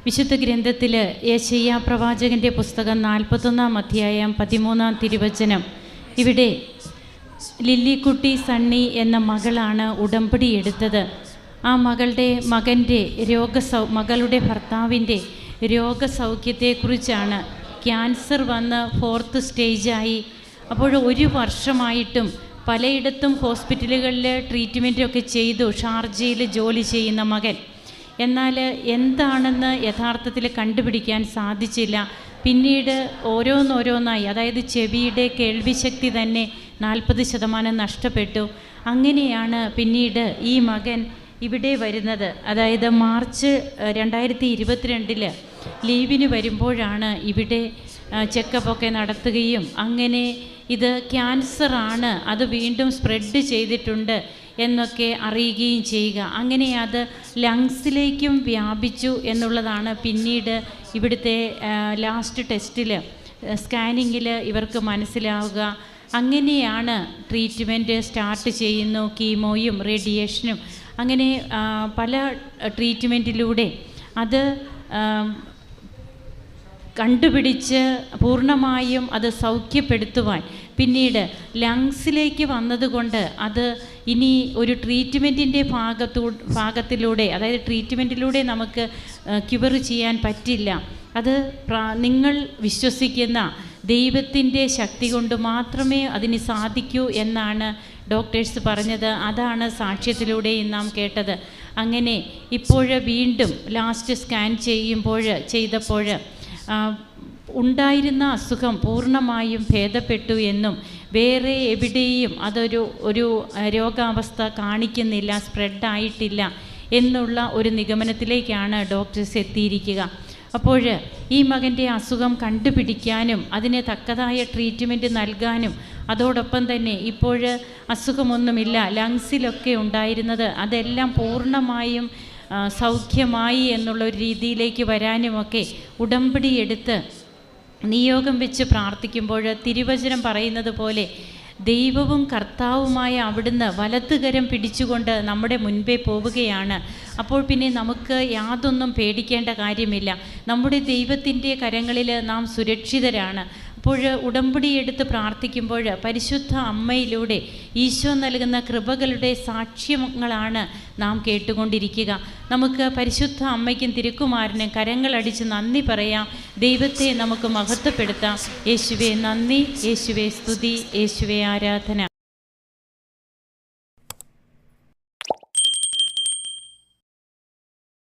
വിശുദ്ധ ഗ്രന്ഥത്തിൽ യേശയ്യ പ്രവാചകന്റെ പുസ്തകം നാൽപ്പത്തൊന്നാം അധ്യായം പതിമൂന്നാം തിരുവചനം. ഇവിടെ ലില്ലിക്കുട്ടി സണ്ണി എന്ന മകളാണ് ഉടമ്പടി എടുത്തത്. ആ മകളുടെ മകന്റെ രോഗസൗ മകളുടെ ഭർത്താവിന്റെ രോഗസൗഖ്യത്തെക്കുറിച്ചാണ് ക്യാൻസർ വന്ന് ഫോർത്ത് സ്റ്റേജായി. അപ്പോൾ ഒരു വർഷമായിട്ടും പലയിടത്തും ഹോസ്പിറ്റലുകളിൽ ട്രീറ്റ്മെന്റൊക്കെ ചെയ്തു ഷാർജയിൽ ജോലി ചെയ്യുന്ന മകൻ. എന്നാൽ എന്താണെന്ന് യഥാർത്ഥത്തിൽ കണ്ടുപിടിക്കാൻ സാധിച്ചില്ല. പിന്നീട് ഓരോന്നോരോന്നായി. അതായത് ചെവിയുടെ കേൾവിശക്തി തന്നെ നാൽപ്പത് ശതമാനം നഷ്ടപ്പെട്ടു. അങ്ങനെയാണ് പിന്നീട് ഈ മകൻ ഇവിടെ വരുന്നത്. അതായത് മാർച്ച് രണ്ടായിരത്തി ഇരുപത്തിരണ്ടിൽ ലീവിന് വരുമ്പോഴാണ് ഇവിടെ ചെക്കപ്പൊക്കെ നടത്തുകയും അങ്ങനെ ഇത് ക്യാൻസറാണ് അത് വീണ്ടും സ്പ്രെഡ് ചെയ്തിട്ടുണ്ട് എന്നൊക്കെ അറിയുകയും ചെയ്യുക. അങ്ങനെ അത് ലങ്സിലേക്കും വ്യാപിച്ചു എന്നുള്ളതാണ് പിന്നീട് ഇവിടുത്തെ ലാസ്റ്റ് ടെസ്റ്റിൽ സ്കാനിങ്ങിൽ ഇവർക്ക് മനസ്സിലാവുക. അങ്ങനെയാണ് ട്രീറ്റ്മെന്റ് സ്റ്റാർട്ട് ചെയ്യുന്നു കീമോയും റേഡിയേഷനും. അങ്ങനെ പല ട്രീറ്റ്മെന്റിലൂടെ അത് കണ്ടുപിടിച്ച് പൂർണമായും അത് സൗഖ്യപ്പെടുത്തുവാൻ. പിന്നീട് ലങ്സിലേക്ക് വന്നതുകൊണ്ട് അത് ഇനി ഒരു ട്രീറ്റ്മെന്റിന്റെ ഭാഗത്തൂ ഭാഗത്തിലൂടെ അതായത് ട്രീറ്റ്മെന്റിലൂടെ നമുക്ക് ക്യുവർ ചെയ്യാൻ പറ്റില്ല. അത് നിങ്ങൾ വിശ്വസിക്കുന്ന ദൈവത്തിന്റെ ശക്തി കൊണ്ട് മാത്രമേ അതിന് സാധിക്കൂ എന്നാണ് ഡോക്ടേഴ്സ് പറഞ്ഞത്. അതാണ് സാക്ഷ്യത്തിലൂടെയും നാം കേട്ടത്. അങ്ങനെ ഇപ്പോൾ വീണ്ടും ലാസ്റ്റ് സ്കാൻ ചെയ്യുമ്പോൾ ചെയ്തപ്പോൾ ഉണ്ടായിരുന്ന അസുഖം പൂർണമായും ഭേദപ്പെട്ടു എന്നും വേറെ എവിടെയും അതൊരു ഒരു രോഗാവസ്ഥ കാണിക്കുന്നില്ല സ്പ്രെഡായിട്ടില്ല എന്നുള്ള ഒരു നിഗമനത്തിലേക്കാണ് ഡോക്ടേഴ്സ് എത്തിയിരിക്കുക. അപ്പോൾ ഈ മകന്റെ അസുഖം കണ്ടുപിടിക്കാനും അതിന് തക്കതായ ട്രീറ്റ്മെന്റ് നൽകാനും അതോടൊപ്പം തന്നെ ഇപ്പോൾ അസുഖമൊന്നുമില്ല ലങ്സിലൊക്കെ ഉണ്ടായിരുന്നത് അതെല്ലാം പൂർണമായും സൗഖ്യമായി എന്നുള്ള ഒരു രീതിയിലേക്ക് വരാനുമൊക്കെ ഉടമ്പടി എടുത്ത് നിയോഗം വെച്ച് പ്രാർത്ഥിക്കുമ്പോൾ തിരുവചനം പറയുന്നത് പോലെ ദൈവവും കർത്താവുമായ അവിടുന്ന് വലത്തുകരം പിടിച്ചുകൊണ്ട് നമ്മുടെ മുൻപേ പോവുകയാണ്. അപ്പോൾ പിന്നെ നമുക്ക് യാതൊന്നും പേടിക്കേണ്ട കാര്യമില്ല. നമ്മുടെ ദൈവത്തിന്റെ കരങ്ങളിൽ നാം സുരക്ഷിതരാണ്. അപ്പോൾ ഉടമ്പടി എടുത്ത് പ്രാർത്ഥിക്കുമ്പോൾ പരിശുദ്ധ അമ്മയിലൂടെ ഈശോ നൽകുന്ന കൃപകളുടെ സാക്ഷ്യങ്ങളാണ് നാം കേട്ടുകൊണ്ടിരിക്കുക. നമുക്ക് പരിശുദ്ധ അമ്മയ്ക്കും തിരുക്കുമാരനും കരങ്ങളടിച്ച് നന്ദി പറയാം. ദൈവത്തെ നമുക്ക് മഹത്വപ്പെടുത്താം. യേശുവെ നന്ദി. യേശുവെ സ്തുതി. യേശുവെ ആരാധന.